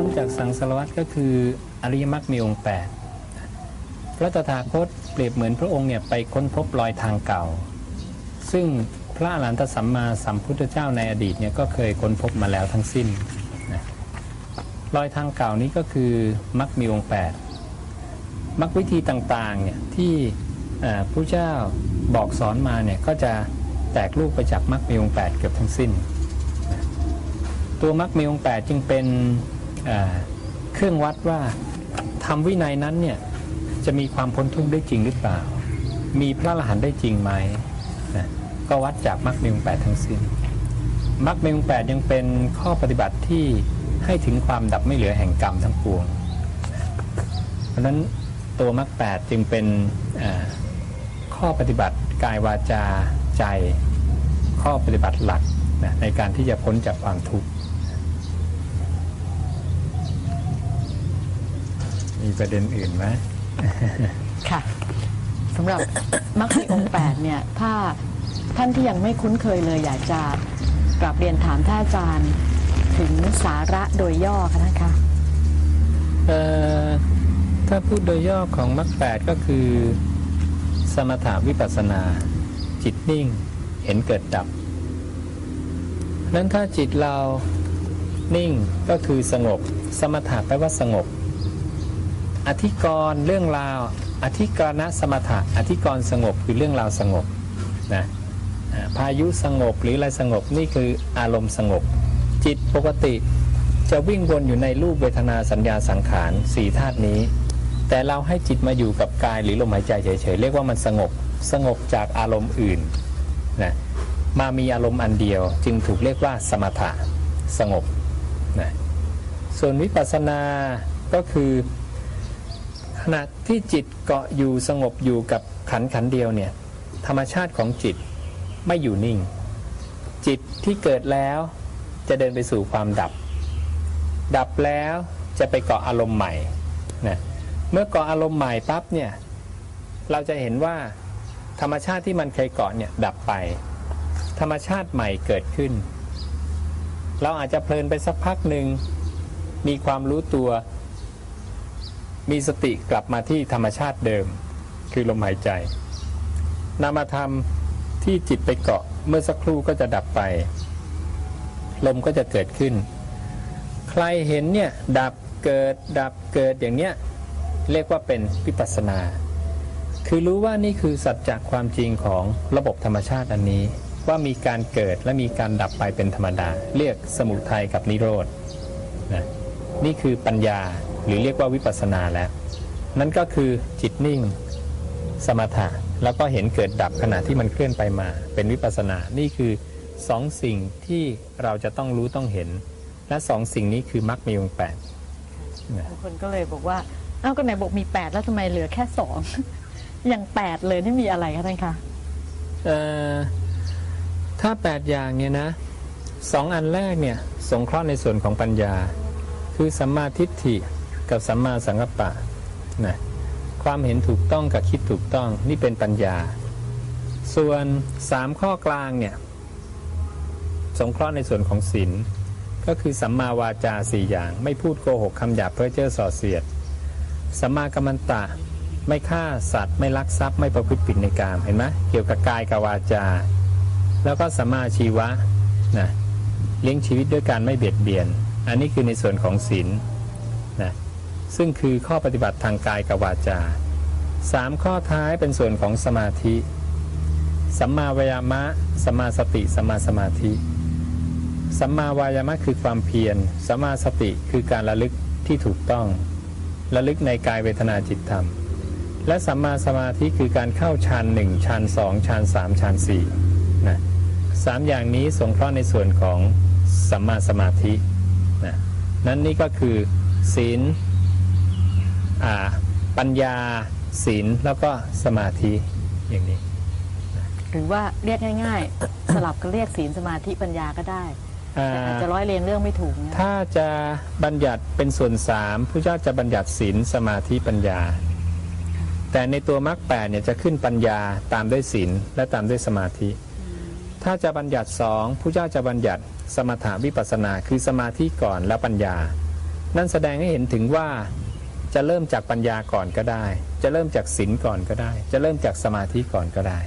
พ้นจากสังสารวัฏก็คืออริยมรรคมีองค์แปดพระตถาคตเปรียบเหมือนพระองค์เนี่ยไปค้นพบรอยทางเก่า ซึ่งพระอรหันตสัมมาสัมพุทธเจ้าในอดีตเนี่ยก็เคยค้นพบมาแล้วทั้งสิ้นนะรอยทางเก่านี้ก็คือมรรคมีองค์แปดมรรควิธีต่างๆเนี่ยที่เอ่อผู้เจ้าบอกสอนมาเนี่ยก็จะแตกลูกไปจากมรรคมีองค์แปดเกือบทั้งสิ้น ตัวมรรคมีองค์แปดจึงเป็น เครื่องวัดว่าทำวินัยนั้นเนี่ยจะมีความพ้นทุกข์ได้จริงหรือเปล่า มีพระอรหันต์ได้จริงไหมนะก็วัดจากมรรคมีองแปดทั้งสิ้นมรรคมีองแปดยังเป็นข้อปฏิบัติที่ให้ถึงความดับไม่เหลือแห่งกรรมทั้งปวง เพราะนั้นตัวมรรคแปดจึงเป็นข้อปฏิบัติกายวาจาใจ ข้อปฏิบัติหลักนะในการที่จะพ้นจากความทุกข์ มีประเด็นอื่นไหมค่ะสำหรับมรรคมีองค์แปดเนี่ยถ้าท่านที่ยังไม่คุ้นเคยเลย อยากจะกลับเรียนถามท่านอาจารย์ถึงสาระโดยย่อค่ะท่านคะเอ่อถ้าพูดโดยย่อของมรรคแปดก็คือ สมถาวิปัสสนา จิตนิ่งเห็นเกิดดับนั้นถ้าจิตเรานิ่งก็คือสงบ สมถะแปลว่าสงบ อธิกรณ์เรื่องราว อธิกรณสมถะอธิกรณ์สงบคือเรื่องราวสงบนะพายุสงบหรืออะไรสงบนี่คืออารมณ์สงบ จิตปกติจะวิ่งวนอยู่ในรูปเวทนาสัญญาสังขารสี่ธาตุนี้ แต่เราให้จิตมาอยู่กับกายหรือลมหายใจเฉยๆเรียกว่ามันสงบสงบจากอารมณ์อื่นนะมามีอารมณ์อันเดียวจึงถูกเรียกว่าสมถะสงบนะส่วนวิปัสสนาก็คือ ขณะที่จิตเกาะอยู่สงบอยู่กับขันขันเดียวเนี่ย ธรรมชาติของจิตไม่อยู่นิ่ง จิตที่เกิดแล้วจะเดินไปสู่ความดับ ดับแล้วจะไปเกาะอารมณ์ใหม่นะเมื่อเกาะอารมณ์ใหม่ปั๊บเนี่ยเราจะเห็นว่าธรรมชาติที่มันเคยเกาะเนี่ยดับไป ธรรมชาติใหม่เกิดขึ้น เราอาจจะเพลินไปสักพักหนึ่งมีความรู้ตัว มีสติกลับมาที่ธรรมชาติเดิม คือลมหายใจ นามธรรมที่จิตไปเกาะเมื่อสักครู่ก็จะดับไป ลมก็จะเกิดขึ้น ใครเห็นเนี่ยดับเกิดดับเกิดอย่างเนี้ยเรียกว่าเป็นวิปัสนา คือรู้ว่านี่คือสัจจะความจริงของระบบธรรมชาติอันนี้ ว่ามีการเกิดและมีการดับไปเป็นธรรมดา เรียกสมุทัยกับนิโรธนะนี่คือปัญญา หรือเรียกว่าวิปัสสนาแล้ว นั่นก็คือจิตนิ่งสมถะแล้วก็เห็นเกิดดับขณะที่มันเคลื่อนไปมา เป็นวิปัสสนา นี่คือสองสิ่งที่เราจะต้องรู้ต้องเห็น และสองสิ่งนี้คือมรรคมีองค์แปดบางคนก็เลยบอกว่าเอ้าก็ไหนบอกมีแปดแล้วทำไมเหลือแค่สองอย่างแปดเลยนี่มีอะไรคะท่านคะเอ่อถ้า8อย่างเนี่ยนะสองอันแรกเนี่ยสงเคราะห์ในส่วนของปัญญา คือสัมมาทิฏฐิ กับสัมมาสังกัปปะนะความเห็นถูกต้องกับคิดถูกต้องนี่เป็นปัญญา ส่วน3ข้อกลางเนี่ยสงเคราะห์ในส่วนของศีลก็คือสัมมาวาจาสี่อย่าง ไม่พูดโกหกคำหยาบเพ้อเจ้อส่อเสียดสัมมากัมมันตะไม่ฆ่าสัตว์ ไม่ลักทรัพย์ไม่ประพฤติผิดในกามเห็นไหมเกี่ยวกับกายกับวาจา แล้วก็สัมมาชีวะนะเลี้ยงชีวิตด้วยการไม่เบียดเบียน อันนี้คือในส่วนของศีลนะ ซึ่งคือข้อปฏิบัติทางกายกับวาจาสามข้อท้ายเป็นส่วนของสมาธิ สัมมาวายามะ สัมมาสติ สัมมาสมาธิ สัมมาวายามะคือความเพียร สัมมาสติคือการระลึกที่ถูกต้อง ระลึกในกายเวทนาจิตธรรม และสัมมาสมาธิคือการเข้าฌานหนึ่งฌานสองฌานสามฌานสี่นะสามอย่างนี้สงเคราะห์ในส่วนของสัมมาสมาธินะนั้นนี่ก็คือศีล ปัญญาศีลแล้วก็สมาธิอย่างนี้ หรือว่าเรียกง่าย ๆ สลับกันเรียกศีลสมาธิปัญญาก็ได้อ่าแต่อาจจะร้อยเรียงเรื่องไม่ถูกเนี่ยถ้าจะบัญญัติเป็นส่วนสามพระเจ้าจะบัญญัติศีลสมาธิปัญญา แต่ในตัวมรรคแปดเนี่ยจะขึ้นปัญญาตามด้วยศีลและตามด้วยสมาธิ ถ้าจะบัญญัติสองผู้เจ้าจะบัญญัติสมถาวิปัสสนาคือสมาธิก่อนแล้วปัญญา นั่นแสดงให้เห็นถึงว่า จะเริ่มจากปัญญาก่อนก็ได้ จะเริ่มจากศีลก่อนก็ได้ จะเริ่มจากสมาธิก่อนก็ได้